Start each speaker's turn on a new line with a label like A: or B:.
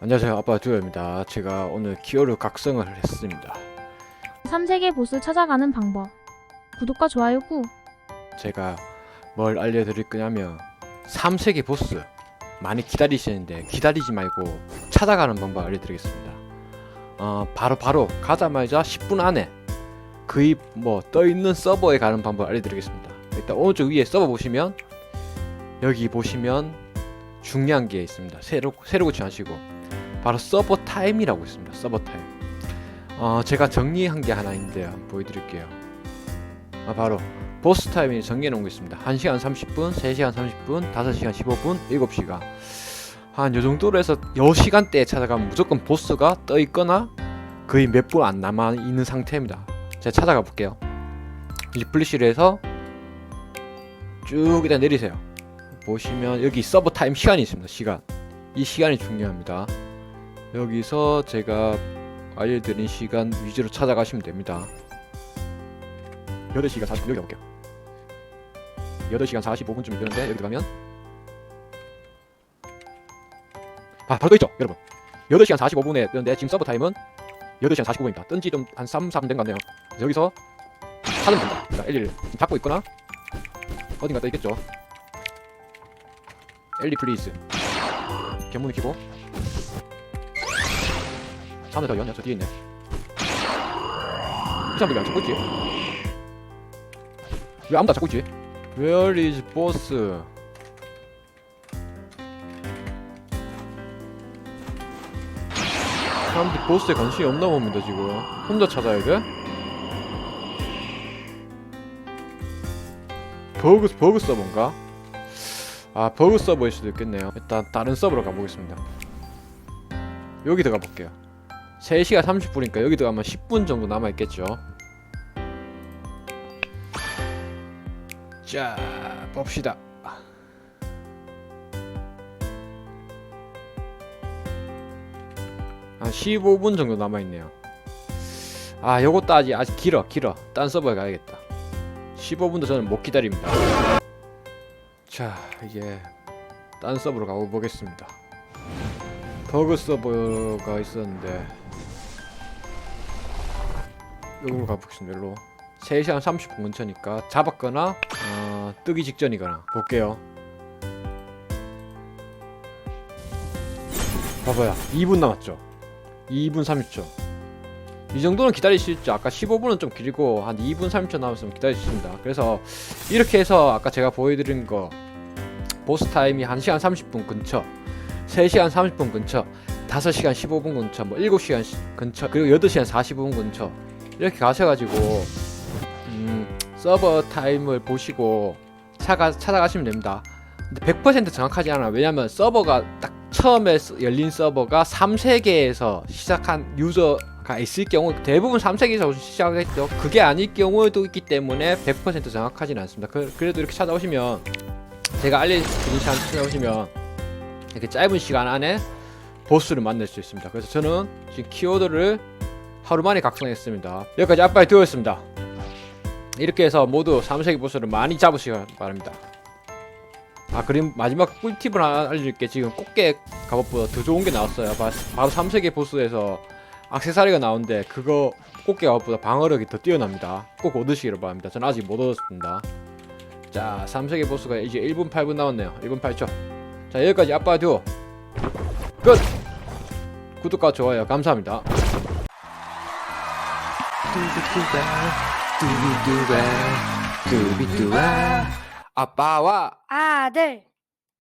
A: 안녕하세요. 아빠 듀오입니다. 제가 오늘 기어를 각성을 했습니다.
B: 3세계 보스 찾아가는 방법. 구독과 좋아요 꾹.
A: 제가 뭘 알려드릴 거냐면 3세계 보스. 많이 기다리시는데 기다리지 말고 찾아가는 방법 알려드리겠습니다. 어, 바로 바로 가자마자 10분 안에 그입 뭐 떠있는 서버에 가는 방법 알려드리겠습니다. 일단 오른쪽 위에 서버 보시면 여기 보시면 중요한 게 있습니다. 새로, 새로 고치하시고 바로 서버 타임이라고 있습니다 서버 타임 어, 제가 정리한 게 하나 있는데요 보여드릴게요 아, 바로 보스 타임이 정해놓은 거 있습니다. 1시간 30분, 3시간 30분, 5시간 15분, 7시간. 한 요 정도로 해서 요 시간대에 찾아가면 무조건 보스가 떠 있거나 거의 몇 분 안 남아 있는 상태입니다. 제가 찾아가 볼게요. 이제 플리시를 해서 쭉 일단 내리세요. 보시면 여기 서버 타임 시간이 있습니다. 시간. 이 시간이 중요합니다. 여기서 제가 알려드린 시간 위주로 찾아가시면 됩니다. 8시간 40분 여기 가볼게요. 8시간 45분쯤 되는데 여기 들어가면 아 바로 떠있죠 여러분. 8시간 45분에 뜨는데 지금 서버 타임은 8시간 49분입니다. 뜬지 좀 한 3, 4분 된 것 같네요. 그래서 여기서 찾으면 됩니다. 자, 엘리를 잡고 있거나 어딘가 떠있겠죠. 엘리 플리즈 견문을 키고 사람들 더 연냐 저 뒤에 있네 이 사람들 왜안 찾고 있지? 왜 아무도 안 찾고 있지? Where is boss? 사람들이 보스에 관심이 없나 봅니다 지금 혼자 찾아야 돼? 버그 버그 서버인가? 아 버그 서버일 수도 있겠네요 일단 다른 서버로 가보겠습니다 여기 들어가 볼게요 3시간 30분이니까 여기 들어가면 10분 정도 남아있겠죠. 자 봅시다. 한 15분 정도 남아있네요. 아 요것도 아직 아직 길어 길어. 딴 서버에 가야겠다. 15분도 저는 못 기다립니다. 자 이제 딴 서버로 가보겠습니다 버그 서버가 있었는데 여기로 가보겠습니다 일로. 3시간 30분 근처니까 잡았거나 어, 뜨기 직전이거나. 볼게요. 봐봐요. 2분 남았죠? 2분 30초. 이 정도는 기다릴 수 있죠. 아까 15분은 좀 길고 한 2분 30초 남았으면 기다릴 수 있습니다. 그래서 이렇게 해서 아까 제가 보여드린 거 보스 타임이 1시간 30분 근처 3시간 30분 근처 5시간 15분 근처 뭐 7시간 시- 근처 그리고 8시간 45분 근처 이렇게 가셔가지고 음, 서버 타임을 보시고 찾아, 찾아가시면 됩니다. 근데 100% 정확하지 않아. 왜냐면 서버가 딱 처음에 서- 열린 서버가 3세계에서 시작한 유저가 있을 경우 대부분 3세계에서 시작했죠. 그게 아닐 경우도 있기 때문에 100% 정확하진 않습니다. 그, 그래도 이렇게 찾아오시면 제가 알려드린 시간 찾아오시면 이렇게 짧은 시간 안에 보스를 만날 수 있습니다. 그래서 저는 지금 키워드를 하루 만에 각성했습니다. 여기까지 아빠의 듀오였습니다. 이렇게 해서 모두 3세기 보스를 많이 잡으시기 바랍니다. 아 그림 마지막 꿀팁을 하나 알려줄게 지금 꽃게 갑옷보다 더 좋은 게 나왔어요 바, 바로 3세기 보스에서 악세사리가 나오는데 그거 꽃게 갑옷보다 방어력이 더 뛰어납니다 꼭 얻으시기를 바랍니다 전 아직 못 얻었습니다 자 3세기 보스가 이제 1분 8분 남았네요 1분 8초 자 여기까지 아빠 듀오 끝. 구독과 좋아요 감사합니다. 두비두바 두비두바. 아빠와
C: 아들